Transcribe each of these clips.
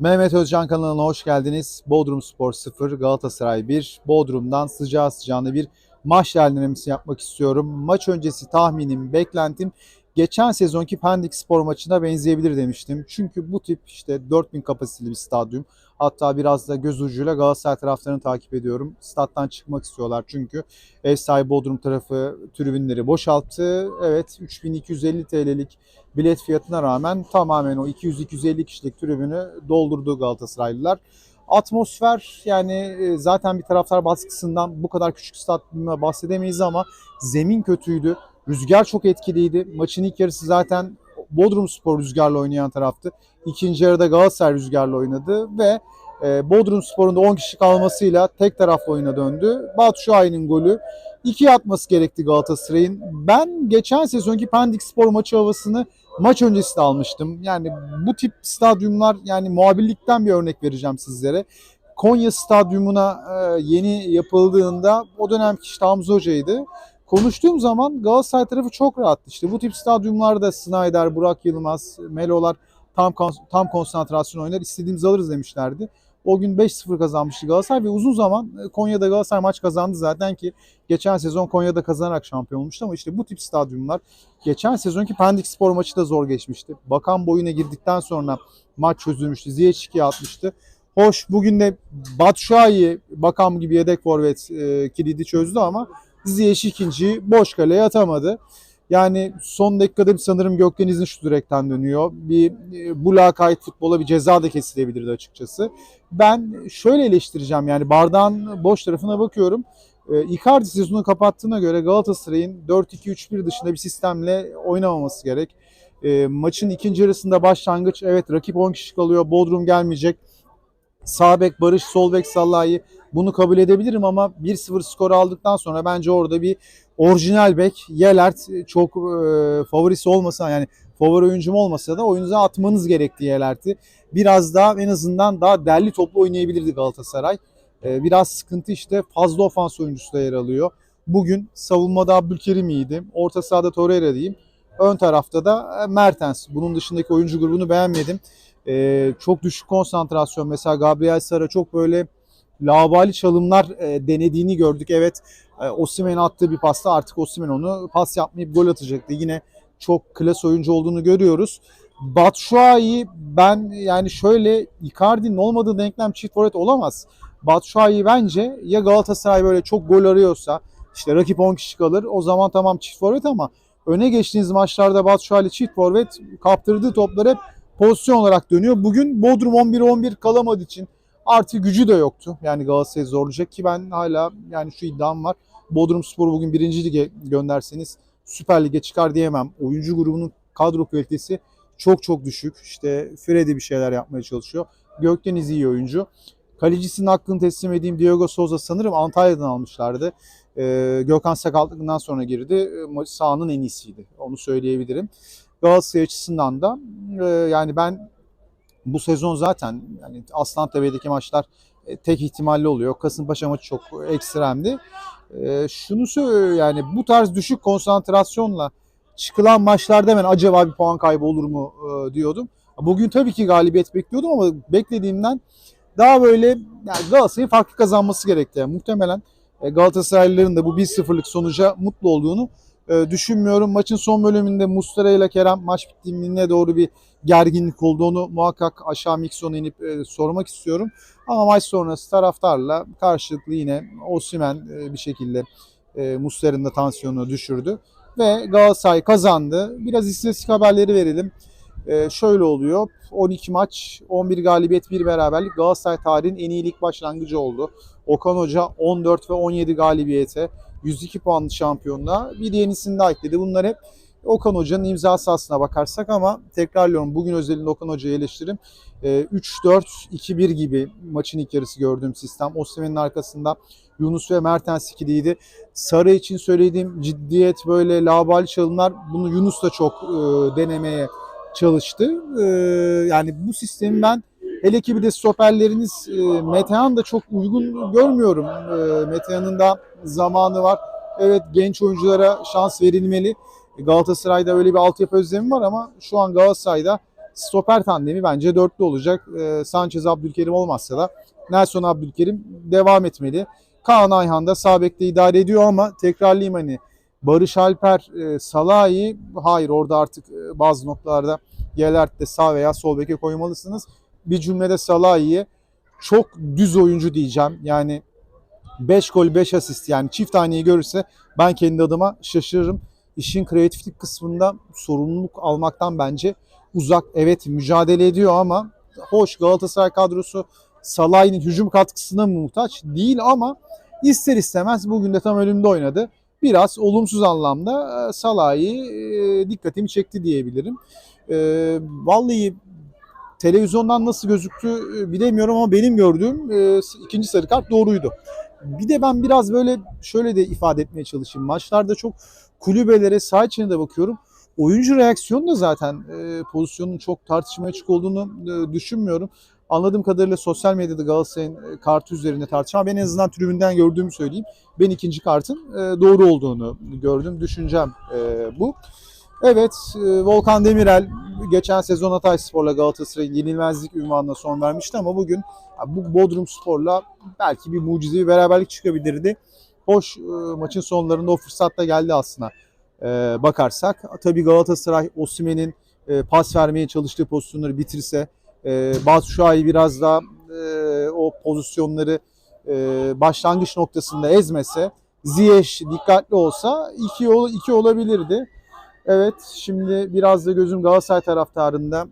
Mehmet Özcan kanalına hoş geldiniz. Bodrum Spor 0, Galatasaray 1. Bodrum'dan sıcağı sıcağına bir maç değerlendirmesi yapmak istiyorum. Maç öncesi tahminim, beklentim geçen sezonki Pendik Spor maçına benzeyebilir demiştim. Çünkü bu tip işte 4000 kapasiteli bir stadyum. Hatta biraz da göz ucuyla Galatasaray taraftarını takip ediyorum. Stat'tan çıkmak istiyorlar çünkü ev sahibi Bodrum tarafı tribünleri boşalttı. Evet 3250 TL'lik bilet fiyatına rağmen tamamen o 200-250 kişilik tribünü doldurdu Galatasaraylılar. Atmosfer yani e, zaten bir taraftar baskısından bu kadar küçük stadyumda bahsedemeyiz ama zemin kötüydü. Rüzgar çok etkiliydi. Maçın ilk yarısı zaten Bodrum Spor rüzgarla oynayan taraftı. İkinci yarıda Galatasaray rüzgarla oynadı ve e, Bodrum Spor'un da 10 kişi kalmasıyla tek taraflı oyuna döndü. Batu Şahin'in golü. İkiye atması gerekti Galatasaray'ın. Ben geçen sezonki Pendik Spor maçı havasını maç öncesi de almıştım. Yani bu tip stadyumlar yani muhabirlikten bir örnek vereceğim sizlere. Konya Stadyumuna e, yeni yapıldığında o dönemki işte Hamza Hoca'ydı. Konuştuğum zaman Galatasaray tarafı çok rahattı. İşte bu tip stadyumlarda Snyder, Burak Yılmaz, Melo'lar tam tam konsantrasyon oynar. istediğimizi alırız demişlerdi. O gün 5-0 kazanmıştı Galatasaray ve uzun zaman e, Konya'da Galatasaray maç kazandı zaten ki geçen sezon Konya'da kazanarak şampiyon olmuştu ama işte bu tip stadyumlar geçen sezonki Pendik Spor maçı da zor geçmişti. Bakan boyuna girdikten sonra maç çözülmüştü. Ziyech atmıştı. Hoş bugün de Batshuayi Bakan gibi yedek forvet e, kilidi çözdü ama Ziyech ikinci boş kaleye atamadı. Yani son dakikada bir sanırım Gökdeniz'in şu direkten dönüyor. Bir e, bu lakayt futbola bir ceza da kesilebilirdi açıkçası. Ben şöyle eleştireceğim yani bardağın boş tarafına bakıyorum. E, Icardi sezonu kapattığına göre Galatasaray'ın 4-2-3-1 dışında bir sistemle oynamaması gerek. E, maçın ikinci yarısında başlangıç evet rakip 10 kişi kalıyor. Bodrum gelmeyecek. Sağ bek Barış, sol bek Salah'ı bunu kabul edebilirim ama 1-0 skor aldıktan sonra bence orada bir orijinal bek Yelert çok e, favorisi olmasa yani favori oyuncum olmasa da oyunuza atmanız gerektiği Yelert'i. Biraz daha en azından daha derli toplu oynayabilirdi Galatasaray. E, biraz sıkıntı işte fazla ofans oyuncusu da yer alıyor. Bugün savunmada Abdülkerim iyiydi. Orta sahada Torreira diyeyim. Ön tarafta da e, Mertens. Bunun dışındaki oyuncu grubunu beğenmedim. E, çok düşük konsantrasyon. Mesela Gabriel Sara çok böyle labali çalımlar e, denediğini gördük. Evet e, Osimhen attığı bir pasta artık Osimhen onu pas yapmayıp gol atacaktı. Yine çok klas oyuncu olduğunu görüyoruz. Batshuayi ben yani şöyle Icardi'nin olmadığı denklem çift forvet olamaz. Batshuayi bence ya Galatasaray böyle çok gol arıyorsa işte rakip 10 kişi kalır o zaman tamam çift forvet ama öne geçtiğiniz maçlarda Batshuayi çift forvet kaptırdığı toplar hep pozisyon olarak dönüyor. Bugün Bodrum 11-11 kalamadığı için artı gücü de yoktu. Yani Galatasaray'ı zorlayacak ki ben hala yani şu iddiam var. Bodrum Spor'u bugün birinci lige gönderseniz Süper Lig'e çıkar diyemem. Oyuncu grubunun kadro kalitesi çok çok düşük. İşte Freddy bir şeyler yapmaya çalışıyor. Gökdeniz iyi oyuncu. Kalecisinin hakkını teslim edeyim Diego Souza sanırım Antalya'dan almışlardı. Ee, Gökhan sakatlıktan sonra girdi. Maç sahanın en iyisiydi. Onu söyleyebilirim. Galatasaray açısından da e, yani ben bu sezon zaten yani Aslan TV'deki maçlar e, tek ihtimalli oluyor. Kasımpaşa maçı çok ekstremdi. E, şunu söylüyor yani bu tarz düşük konsantrasyonla çıkılan maçlarda ben acaba bir puan kaybı olur mu e, diyordum. Bugün tabii ki galibiyet bekliyordum ama beklediğimden daha böyle yani Galatasaray'ın farklı kazanması gerekti. Yani muhtemelen Galatasaraylıların da bu 1-0'lık sonuca mutlu olduğunu düşünmüyorum. Maçın son bölümünde Mustara ile Kerem maç bittiğine doğru bir gerginlik olduğunu muhakkak aşağı miksona inip e, sormak istiyorum. Ama maç sonrası taraftarla karşılıklı yine Osimen e, bir şekilde e, Muslera'nın da tansiyonunu düşürdü. Ve Galatasaray kazandı. Biraz istatistik haberleri verelim. E, şöyle oluyor. 12 maç, 11 galibiyet, 1 beraberlik Galatasaray tarihinin en iyi lig başlangıcı oldu. Okan Hoca 14 ve 17 galibiyete, 102 puanlı şampiyonluğa bir yenisini daha ekledi. Bunlar hep Okan Hoca'nın imzası aslına bakarsak ama tekrarlıyorum bugün özelinde Okan Hoca'yı eleştirim. 3-4-2-1 ee, gibi maçın ilk yarısı gördüğüm sistem. Osimhen'in arkasında Yunus ve Mertens ikiliydi. Sarı için söylediğim ciddiyet böyle labali çalımlar bunu Yunus da çok e, denemeye çalıştı. E, yani bu sistemi ben hele ki bir de stoperleriniz e, Metehan da çok uygun görmüyorum. E, Metehan'ın da zamanı var. Evet genç oyunculara şans verilmeli. Galatasaray'da öyle bir altyapı özlemi var ama şu an Galatasaray'da Stoper tandemi bence dörtlü olacak. E, Sanchez Abdülkerim olmazsa da Nelson Abdülkerim devam etmeli. Kaan Ayhan da sağ idare ediyor ama tekrarlayayım hani Barış Alper, e, Salahi hayır orada artık e, bazı noktalarda Gelert'te sağ veya sol beke koymalısınız. Bir cümlede Salahi'ye çok düz oyuncu diyeceğim. Yani 5 gol 5 asist yani çift taneyi görürse ben kendi adıma şaşırırım. İşin kreatiflik kısmında sorumluluk almaktan bence uzak. Evet mücadele ediyor ama hoş Galatasaray kadrosu Salah'ın hücum katkısına muhtaç değil ama ister istemez bugün de tam önümde oynadı. Biraz olumsuz anlamda e, Salah'ı e, dikkatimi çekti diyebilirim. E, vallahi televizyondan nasıl gözüktü bilemiyorum ama benim gördüğüm ikinci sarı kart doğruydu. Bir de ben biraz böyle şöyle de ifade etmeye çalışayım. Maçlarda çok kulübelere sağ içine de bakıyorum. Oyuncu reaksiyonu da zaten e, pozisyonun çok tartışmaya açık olduğunu e, düşünmüyorum. Anladığım kadarıyla sosyal medyada Galatasaray'ın e, kartı üzerinde tartışan ben en azından tribünden gördüğümü söyleyeyim. Ben ikinci kartın e, doğru olduğunu gördüm. Düşüncem e, bu. Evet, Volkan Demirel geçen sezon Hatay Spor'la Galatasaray'ın yenilmezlik ünvanına son vermişti ama bugün bu Bodrum Spor'la belki bir mucizevi beraberlik çıkabilirdi. Hoş maçın sonlarında o fırsat da geldi aslında bakarsak. Tabii Galatasaray Osimhen'in e, pas vermeye çalıştığı pozisyonları bitirse, e, Batshuayi biraz daha e, o pozisyonları e, başlangıç noktasında ezmese, Ziyech dikkatli olsa iki, ol, iki olabilirdi. Evet şimdi biraz da gözüm Galatasaray taraftarında.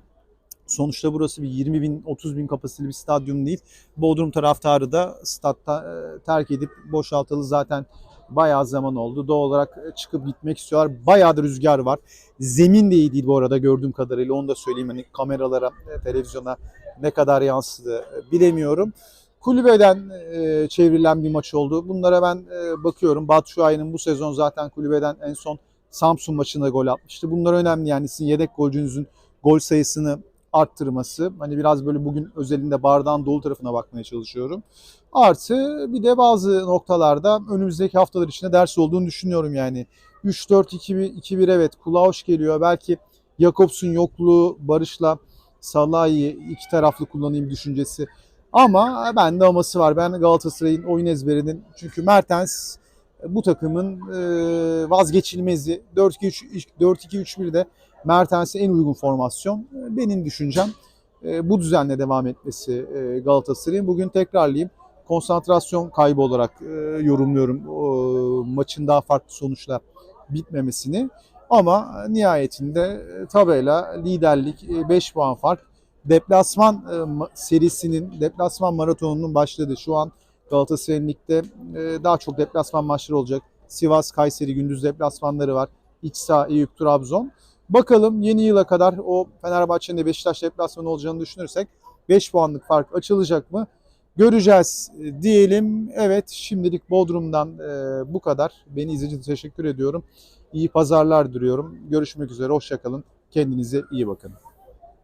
Sonuçta burası bir 20 bin 30 bin kapasiteli bir stadyum değil. Bodrum taraftarı da statta e, terk edip boşaltalı zaten bayağı zaman oldu. Doğal olarak çıkıp gitmek istiyorlar. Bayağı da rüzgar var. Zemin de iyi değil bu arada gördüğüm kadarıyla. Onu da söyleyeyim. Hani kameralara, e, televizyona ne kadar yansıdı e, bilemiyorum. Kulübeden e, çevrilen bir maç oldu. Bunlara ben e, bakıyorum. Batshuayi'nin bu sezon zaten kulübeden en son Samsun maçında gol atmıştı. Bunlar önemli yani sizin yedek golcünüzün gol sayısını arttırması. Hani biraz böyle bugün özelinde bardağın dolu tarafına bakmaya çalışıyorum. Artı bir de bazı noktalarda önümüzdeki haftalar içinde ders olduğunu düşünüyorum yani. 3-4-2-1 evet kulağa hoş geliyor. Belki Jakobs'un yokluğu Barış'la Salah'ı iki taraflı kullanayım düşüncesi. Ama bende aması var. Ben Galatasaray'ın oyun ezberinin çünkü Mertens bu takımın e, vazgeçilmezi 4-2-3-1'de Mertens'e en uygun formasyon. E, Benim düşüncem e, bu düzenle devam etmesi Galatasaray'ın. Bugün tekrarlayayım. Konsantrasyon kaybı olarak yorumluyorum maçın daha farklı sonuçla bitmemesini. Ama nihayetinde tabela, liderlik, 5 puan fark. Deplasman ma- serisinin, deplasman maratonunun başladı. Şu an Galatasaray'ın ligde e, daha çok deplasman maçları olacak. Sivas, Kayseri gündüz deplasmanları var. İç saha, Eyüp, Trabzon. Bakalım yeni yıla kadar o Fenerbahçe'nin de Beşiktaş deplasmanı olacağını düşünürsek 5 puanlık fark açılacak mı? Göreceğiz e, diyelim. Evet şimdilik Bodrum'dan e, bu kadar. Beni izlediğiniz teşekkür ediyorum. İyi pazarlar diliyorum. Görüşmek üzere. Hoşçakalın. Kendinize iyi bakın.